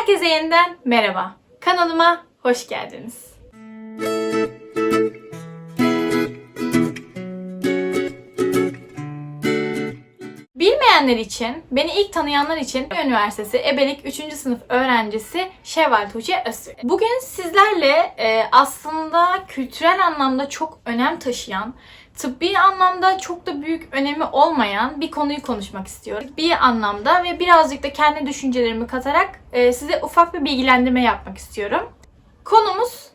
Herkese yeniden merhaba. Kanalıma hoş geldiniz. Bilmeyenler için, beni ilk tanıyanlar için Üniversitesi Ebelik 3. sınıf öğrencisi Şevval Tuğçe Öztürk. Bugün sizlerle e, aslında kültürel anlamda çok önem taşıyan, tıbbi anlamda çok da büyük önemi olmayan bir konuyu konuşmak istiyorum. Bir anlamda ve birazcık da kendi düşüncelerimi katarak e, size ufak bir bilgilendirme yapmak istiyorum. Konumuz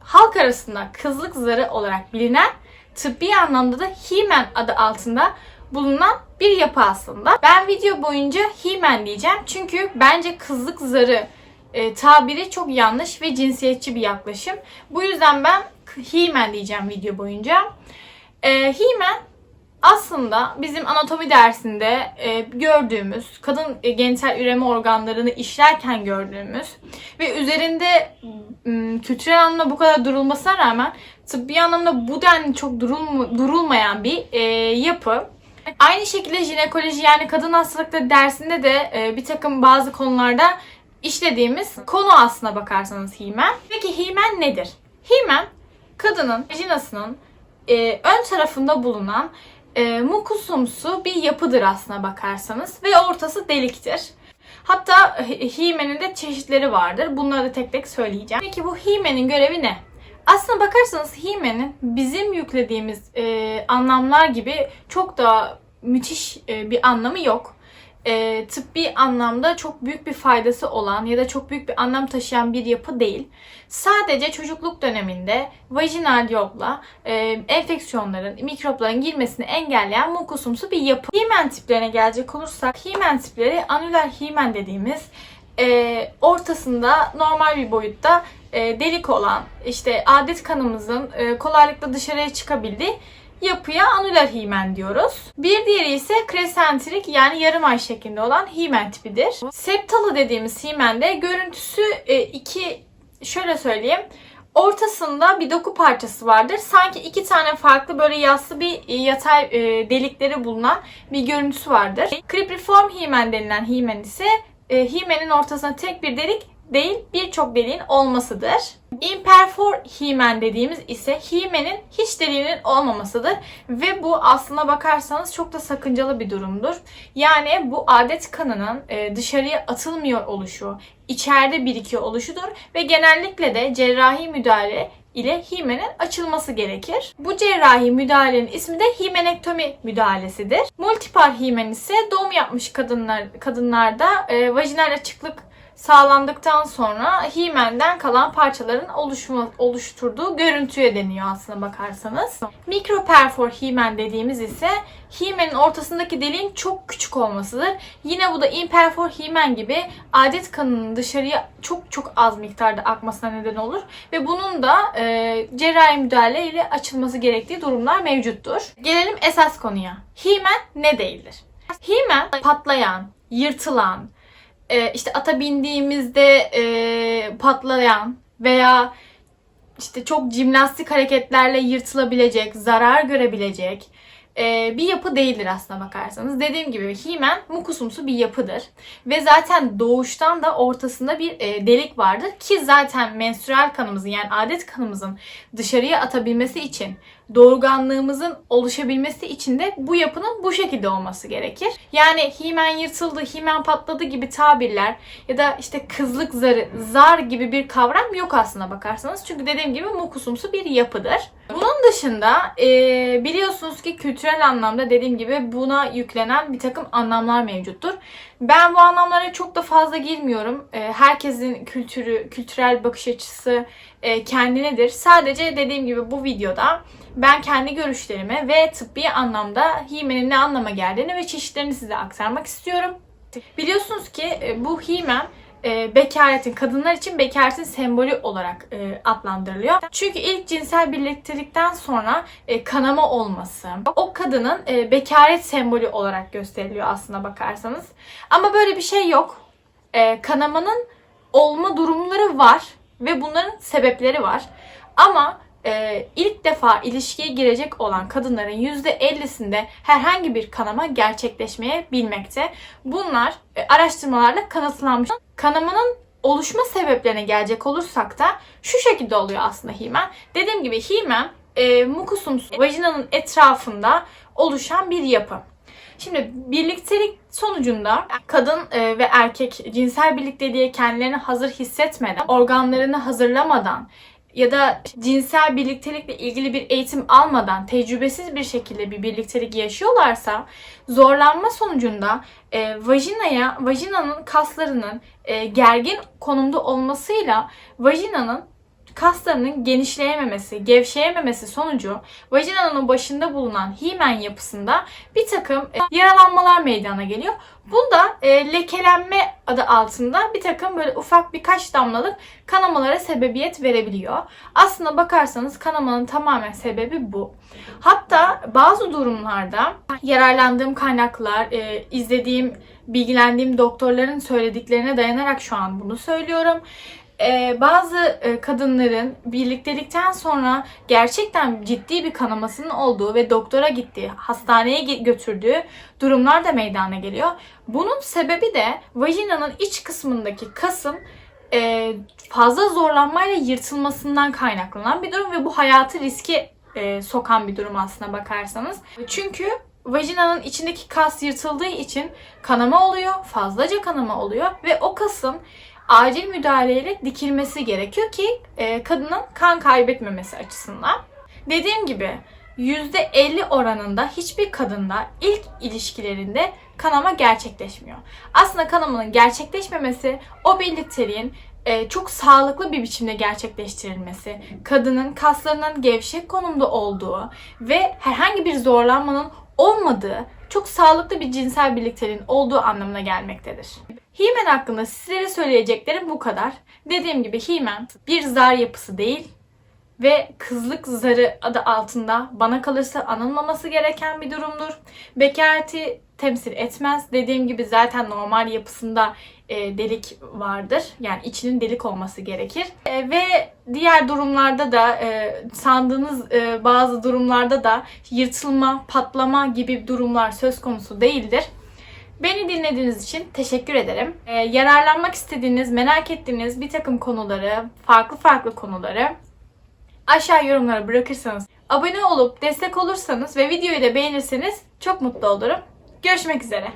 halk arasında kızlık zarı olarak bilinen tıbbi anlamda da Himen adı altında bulunan bir yapı aslında. Ben video boyunca Himen diyeceğim çünkü bence kızlık zarı e, tabiri çok yanlış ve cinsiyetçi bir yaklaşım. Bu yüzden ben Himen diyeceğim video boyunca. E, Himen aslında bizim anatomi dersinde e, gördüğümüz, kadın e, genital üreme organlarını işlerken gördüğümüz ve üzerinde m, kültürel anlamda bu kadar durulmasına rağmen tıbbi anlamda bu denli çok durulma, durulmayan bir e, yapı. Aynı şekilde jinekoloji yani kadın hastalıkları dersinde de e, bir takım bazı konularda işlediğimiz konu aslına bakarsanız himen. Peki himen nedir? Himen kadının vajinasının e, ön tarafında bulunan e, mukusumsu bir yapıdır aslına bakarsanız ve ortası deliktir. Hatta himenin de çeşitleri vardır. Bunları da tek tek söyleyeceğim. Peki bu himenin görevi ne? Aslına bakarsanız himenin bizim yüklediğimiz e, anlamlar gibi çok da müthiş e, bir anlamı yok. E, tıbbi anlamda çok büyük bir faydası olan ya da çok büyük bir anlam taşıyan bir yapı değil. Sadece çocukluk döneminde vajinal yolla e, enfeksiyonların, mikropların girmesini engelleyen mukusumsu bir yapı. Himen tiplerine gelecek olursak, himen tipleri anüler himen dediğimiz e, ortasında normal bir boyutta e, delik olan işte adet kanımızın e, kolaylıkla dışarıya çıkabildiği yapıya anüler himen diyoruz. Bir diğeri ise kresentrik yani yarım ay şeklinde olan himen tipidir. Septalı dediğimiz himende görüntüsü e, iki şöyle söyleyeyim. Ortasında bir doku parçası vardır. Sanki iki tane farklı böyle yassı bir e, yatay e, delikleri bulunan bir görüntüsü vardır. Kripriform himen denilen himen ise himenin ortasına tek bir delik değil birçok deliğin olmasıdır. Imperfor himen dediğimiz ise himenin hiç deliğinin olmamasıdır ve bu aslına bakarsanız çok da sakıncalı bir durumdur. Yani bu adet kanının e, dışarıya atılmıyor oluşu, içeride birikiyor oluşudur ve genellikle de cerrahi müdahale ile himenin açılması gerekir. Bu cerrahi müdahalenin ismi de himenektomi müdahalesidir. Multipar himen ise doğum yapmış kadınlar kadınlarda e, vajinal açıklık sağlandıktan sonra himenden kalan parçaların oluşma, oluşturduğu görüntüye deniyor aslına bakarsanız. Mikroperfor himen dediğimiz ise himenin ortasındaki deliğin çok küçük olmasıdır. Yine bu da imperfor himen gibi adet kanının dışarıya çok çok az miktarda akmasına neden olur ve bunun da e, cerrahi müdahale ile açılması gerektiği durumlar mevcuttur. Gelelim esas konuya. Himen ne değildir? Himen patlayan, yırtılan, e, işte ata bindiğimizde e, patlayan veya işte çok jimnastik hareketlerle yırtılabilecek, zarar görebilecek e, bir yapı değildir aslına bakarsanız. Dediğim gibi himen mukusumsu bir yapıdır. Ve zaten doğuştan da ortasında bir e, delik vardır ki zaten menstrual kanımızın yani adet kanımızın dışarıya atabilmesi için doğurganlığımızın oluşabilmesi için de bu yapının bu şekilde olması gerekir. Yani himen yırtıldı, himen patladı gibi tabirler ya da işte kızlık zarı, zar gibi bir kavram yok aslına bakarsanız. Çünkü dediğim gibi mukusumsu bir yapıdır. Bunun dışında e, biliyorsunuz ki kültürel anlamda dediğim gibi buna yüklenen bir takım anlamlar mevcuttur. Ben bu anlamlara çok da fazla girmiyorum. E, herkesin kültürü, kültürel bakış açısı e, kendinedir. Sadece dediğim gibi bu videoda ben kendi görüşlerimi ve tıbbi anlamda himenin ne anlama geldiğini ve çeşitlerini size aktarmak istiyorum. Biliyorsunuz ki e, bu himen e, bekaretin, kadınlar için bekaretin sembolü olarak e, adlandırılıyor. Çünkü ilk cinsel birliktelikten sonra e, kanama olması o kadının e, bekaret sembolü olarak gösteriliyor aslına bakarsanız. Ama böyle bir şey yok. E, kanamanın olma durumları var ve bunların sebepleri var. Ama e, ilk defa ilişkiye girecek olan kadınların %50'sinde herhangi bir kanama gerçekleşmeye bilmekte. Bunlar e, araştırmalarla kanıtlanmış. Kanamanın oluşma sebeplerine gelecek olursak da şu şekilde oluyor aslında himen. Dediğim gibi himen e, mukusumsu vajinanın etrafında oluşan bir yapı. Şimdi birliktelik sonucunda kadın e, ve erkek cinsel birlikteliğe kendilerini hazır hissetmeden, organlarını hazırlamadan ya da cinsel birliktelikle ilgili bir eğitim almadan tecrübesiz bir şekilde bir birliktelik yaşıyorlarsa zorlanma sonucunda e, vajinaya, vajinanın kaslarının e, gergin konumda olmasıyla vajinanın kaslarının genişleyememesi, gevşeyememesi sonucu vajinanın başında bulunan himen yapısında bir takım e, yaralanmalar meydana geliyor. Bunda e, lekelenme adı altında bir takım böyle ufak birkaç damlalık kanamalara sebebiyet verebiliyor. Aslında bakarsanız kanamanın tamamen sebebi bu. Hatta bazı durumlarda yararlandığım kaynaklar, e, izlediğim, bilgilendiğim doktorların söylediklerine dayanarak şu an bunu söylüyorum. Ee, bazı e, kadınların birliktelikten sonra gerçekten ciddi bir kanamasının olduğu ve doktora gittiği, hastaneye götürdüğü durumlar da meydana geliyor. Bunun sebebi de vajinanın iç kısmındaki kasın e, fazla zorlanmayla yırtılmasından kaynaklanan bir durum ve bu hayatı riske e, sokan bir durum aslına bakarsanız. Çünkü vajinanın içindeki kas yırtıldığı için kanama oluyor, fazlaca kanama oluyor ve o kasın acil müdahaleyle dikilmesi gerekiyor ki e, kadının kan kaybetmemesi açısından. Dediğim gibi %50 oranında hiçbir kadında ilk ilişkilerinde kanama gerçekleşmiyor. Aslında kanamanın gerçekleşmemesi o birlikteliğin e, çok sağlıklı bir biçimde gerçekleştirilmesi, kadının kaslarının gevşek konumda olduğu ve herhangi bir zorlanmanın olmadığı çok sağlıklı bir cinsel birlikteliğin olduğu anlamına gelmektedir. Himen hakkında sizlere söyleyeceklerim bu kadar. Dediğim gibi Himen bir zar yapısı değil ve kızlık zarı adı altında bana kalırsa anılmaması gereken bir durumdur. Bekareti temsil etmez. Dediğim gibi zaten normal yapısında e, delik vardır. Yani içinin delik olması gerekir. E, ve diğer durumlarda da e, sandığınız bazı durumlarda da yırtılma, patlama gibi durumlar söz konusu değildir. Beni dinlediğiniz için teşekkür ederim. Ee, yararlanmak istediğiniz, merak ettiğiniz bir takım konuları, farklı farklı konuları aşağı yorumlara bırakırsanız, abone olup destek olursanız ve videoyu da beğenirseniz çok mutlu olurum. Görüşmek üzere.